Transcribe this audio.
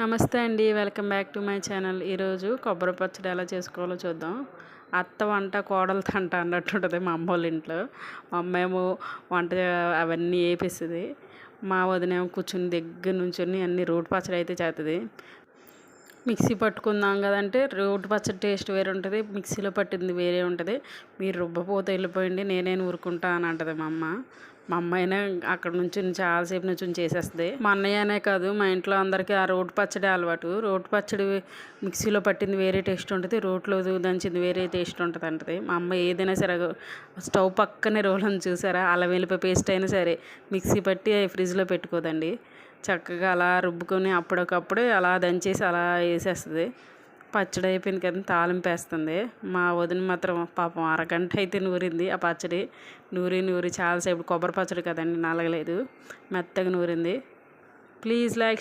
నమస్తే అండి. Welcome back to my channel. ఈరోజు కొబ్బరి పచ్చడి ఎలా చేసుకోవాలో చూద్దాం. అత్త వంట కోడలు తంట అన్నట్టు ఉంటుంది మా అమ్మ వాళ్ళ ఇంట్లో. మా అమ్మ ఏమో వంట అవన్నీ వేపిస్తుంది మా వదినేమో కూర్చుని దగ్గర నుంచొని అన్ని రోటి పచ్చడి అయితే చేస్తుంది మిక్సీ పట్టుకుందాం కదంటే రోడ్డు పచ్చడి టేస్ట్ వేరే ఉంటుంది. మిక్సీలో పట్టింది వేరే ఉంటుంది. మీరు రుబ్బపోతే వెళ్ళిపోయింది. నేనే ఊరుకుంటా అని అంటది మా అమ్మ. మా అమ్మాయినే అక్కడ నుంచి చాలాసేపు నుంచి చేసేస్తుంది మా అన్నయ్యనే కాదు మా ఇంట్లో అందరికీ ఆ రోడ్ పచ్చడి అలవాటు. రోడ్డు పచ్చడి మిక్సీలో పట్టింది వేరే టేస్ట్ ఉంటుంది రోట్లో దంచింది వేరే టేస్ట్ ఉంటుంది అంటది. మా అమ్మ ఏదైనా సరే స్టవ్ పక్కనే రోలను చూసారా? అలా వెళ్ళిపోయి పేస్ట్ అయినా సరే మిక్సీ పట్టి ఫ్రిడ్జ్లో పెట్టుకోదండి. చక్కగా అలా రుబ్బుకొని అప్పటికప్పుడే అలా దంచేసి అలా వేసేస్తుంది. పచ్చడి అయిపోయింది కదా తాలింపు వేస్తుంది మా వదిన మాత్రం పాపం అరగంట అయితే నూరింది ఆ పచ్చడి. నూరి నూరి చాలాసేపు కొబ్బరి పచ్చడి కదండి నలగలేదు. మెత్తగా నూరింది. Please like